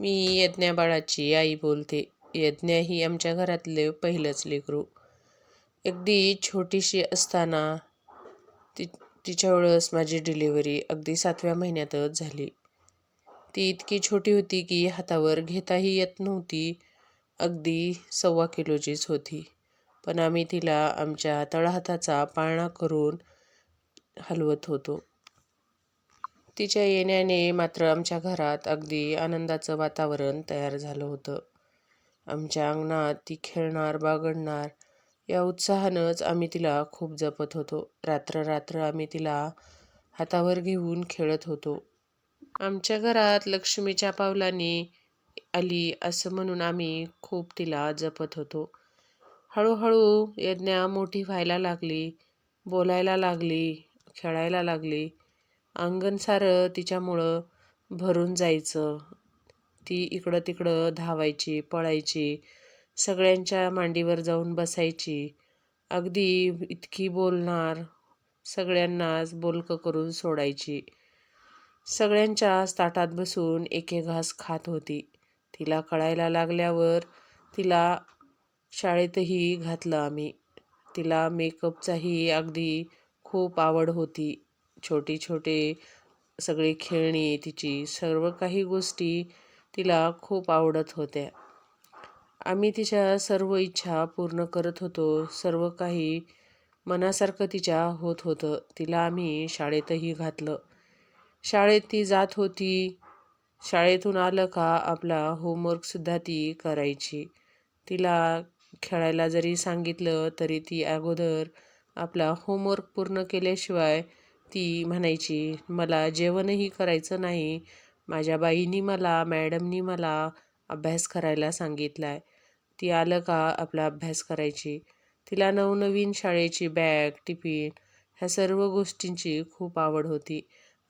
मी यज्ञा बाळाची आई बोलते. यज्ञ ही आमच्या घरातले पहिलंच लेकरू. अगदी छोटीशी असताना ती तिच्या वेळेस माझी डिलिव्हरी अगदी सातव्या महिन्यातच झाली. ती इतकी छोटी होती की हातावर घेताही येत नव्हती. अगदी सव्वा किलोचीच होती. पण आम्ही तिला आमच्या तळहाताचा पाळणा करून हलवत होतो. तिच्या येण्याने मात्र आमच्या घरात अगदी आनंदाचं वातावरण तयार झालं होतं. आमच्या अंगणात ती खेळणार बागडणार या उत्साहानंच आम्ही तिला खूप जपत होतो. रात्र रात्र आम्ही तिला हातावर घेऊन खेळत होतो. आमच्या घरात लक्ष्मीच्या पावलांनी आली असं म्हणून आम्ही खूप तिला जपत होतो. हळूहळू यज्ञा मोठी व्हायला लागली बोलायला लागली खेळायला लागली. अंगण सारं तिच्यामुळं भरून जायचं. ती इकडं तिकडं धावायची पळायची सगळ्यांच्या मांडीवर जाऊन बसायची. अगदी इतकी बोलणार सगळ्यांनाच बोलकं करून सोडायची. सगळ्यांच्याच ताटात बसून एके घास खात होती. तिला कळायला लागल्यावर तिला शाळेतही घातलं आम्ही. तिला मेकअपचाही अगदी खूप आवड होती. छोटी छोटे सगळी खेळणी तिची सर्व काही गोष्टी तिला खूप आवडत होत्या. आम्ही तिच्या सर्व इच्छा पूर्ण करत होतो. सर्व काही मनासारखं तिच्या होत होतं. तिला आम्ही शाळेतही घातलं. शाळेत ती जात होती. शाळेतून आलं का आपला होमवर्कसुद्धा ती करायची. तिला खेळायला जरी सांगितलं तरी ती अगोदर आपला होमवर्क पूर्ण केल्याशिवाय ती म्हणायची मला जेवणही करायचं नाही. माझ्या बाईंनी मला मॅडमनी मला अभ्यास करायला सांगितला आहे ती आलं का आपला अभ्यास करायची? तिला नवनवीन शाळेची बॅग टिफिन ह्या सर्व गोष्टींची खूप आवड होती.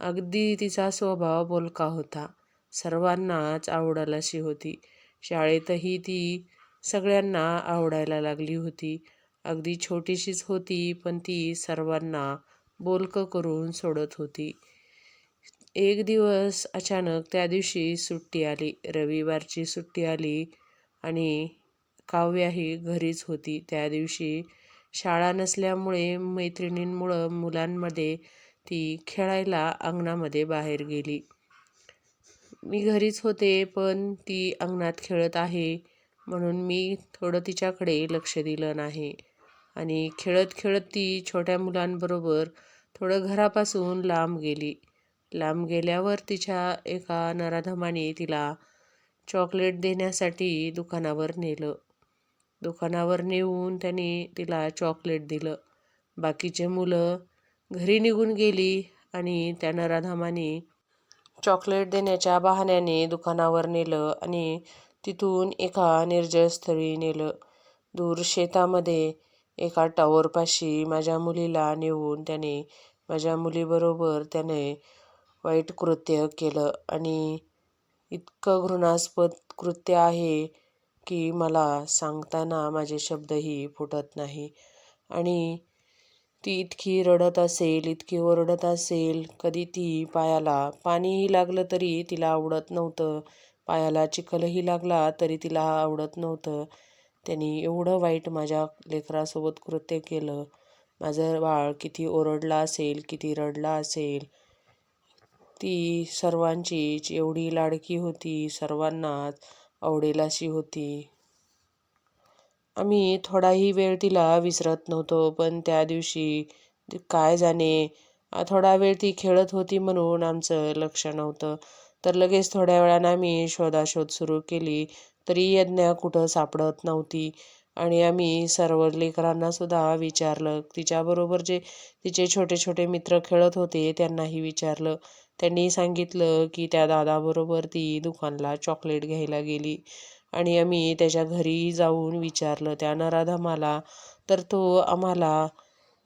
अगदी तिचा स्वभाव बोलका होता. सर्वांनाच आवडायलाशी अशी होती. शाळेतही ती सगळ्यांना आवडायला लागली होती. अगदी छोटीशीच होती पण ती सर्वांना बोलकं करून सोडत होती. एक दिवस अचानक त्या दिवशी सुट्टी आली. रविवारची सुट्टी आली आणि काव्याही घरीच होती. त्या दिवशी शाळा नसल्यामुळे मैत्रिणींमुळं मुलांमध्ये ती खेळायला अंगणामध्ये बाहेर गेली. मी घरीच होते पण ती अंगणात खेळत आहे म्हणून मी थोडं तिच्याकडे लक्ष दिलं नाही. आणि खेळत खेळत ती छोट्या मुलांबरोबर थोडं घरापासून लांब गेली. लांब गेल्यावर तिच्या एका नराधमाने तिला चॉकलेट देण्यासाठी दुकानावर नेलं. दुकानावर नेऊन त्याने तिला चॉकलेट दिलं. बाकीचे मुलं घरी निघून गेली आणि त्या नराधमाने चॉकलेट देण्याच्या बहाण्याने दुकानावर नेलं आणि तिथून एका निर्जयस्थळी नेलं. दूर शेतामध्ये एका टावरपाशी माझ्या मुलीला नेऊन त्याने माझ्या मुलीबरोबर त्याने वाईट कृत्य केलं. आणि इतकं घृणास्पद कृत्य आहे की मला सांगताना माझे शब्दही फुटत नाही. आणि ती इतकी रडत असेल इतकी ओरडत असेल कधी ती पायाला पाणीही लागलं तरी तिला आवडत नव्हतं. पायाला चिखलही लागला तरी तिला आवडत नव्हतं. त्यांनी एवढं वाईट माझ्या लेकरासोबत कृत्य केलं. माझं बाळ किती ओरडला असेल किती रडला असेल. ती सर्वांचीच एवढी लाडकी होती सर्वांनाच आवडेल अशी होती. आम्ही थोडाही वेळ तिला विसरत नव्हतो पण त्या दिवशी काय जाणे थोडा वेळ ती खेळत होती म्हणून आमचं लक्ष नव्हतं. तर लगेच थोड्या वेळानं आम्ही शोधाशोध सुरू केली. तरी यज्ञा कुठं सापडत नव्हती. आणि आम्ही सर्व लेकरांना सुद्धा विचारलं. तिच्याबरोबर जे तिचे छोटे छोटे मित्र खेळत होते त्यांनाही विचारलं. त्यांनी सांगितलं की त्या दादाबरोबर ती दुकानला चॉकलेट घ्यायला गेली. आणि आम्ही त्याच्या घरी जाऊन विचारलं त्या नराधमाला तर तो आम्हाला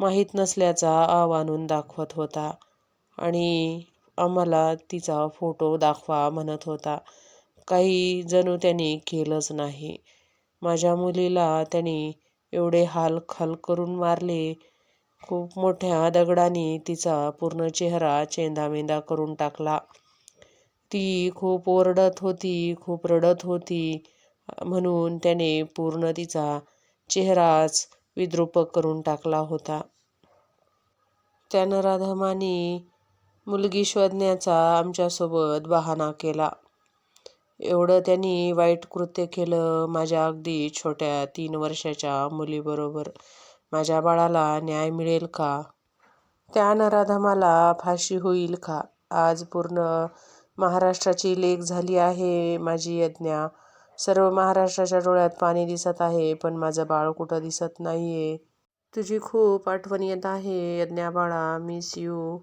माहीत नसल्याचा आव आणून दाखवत होता. आणि आम्हाला तिचा फोटो दाखवा म्हणत होता. काही जणू त्यांनी केलंच नाही. माझ्या मुलीला त्यांनी एवढे हाल खाल करून मारले. खूप मोठ्या दगडाने तिचा पूर्ण चेहरा चेंदामेंदा करून टाकला. ती खूप ओरडत होती खूप रडत होती म्हणून त्याने पूर्ण तिचा चेहराच विद्रूप करून टाकला होता. त्या नराधमाने मुलगी शोधण्याचा आमच्यासोबत बहाणा केला. एवढं त्यांनी वाईट कृत्य केलं माझ्या अगदी छोट्या तीन वर्षाच्या मुलीबरोबर. माझ्या बाळाला न्याय मिळेल का? त्या नराधमाला फाशी होईल का? आज पूर्ण महाराष्ट्राची लेक झाली आहे माझी यज्ञा. सर्व महाराष्ट्राच्या डोळ्यात पाणी दिसत आहे पण माझं बाळ कुठं दिसत नाही आहे तुझी खूप आठवण येत आहे यज्ञा बाळा. Miss you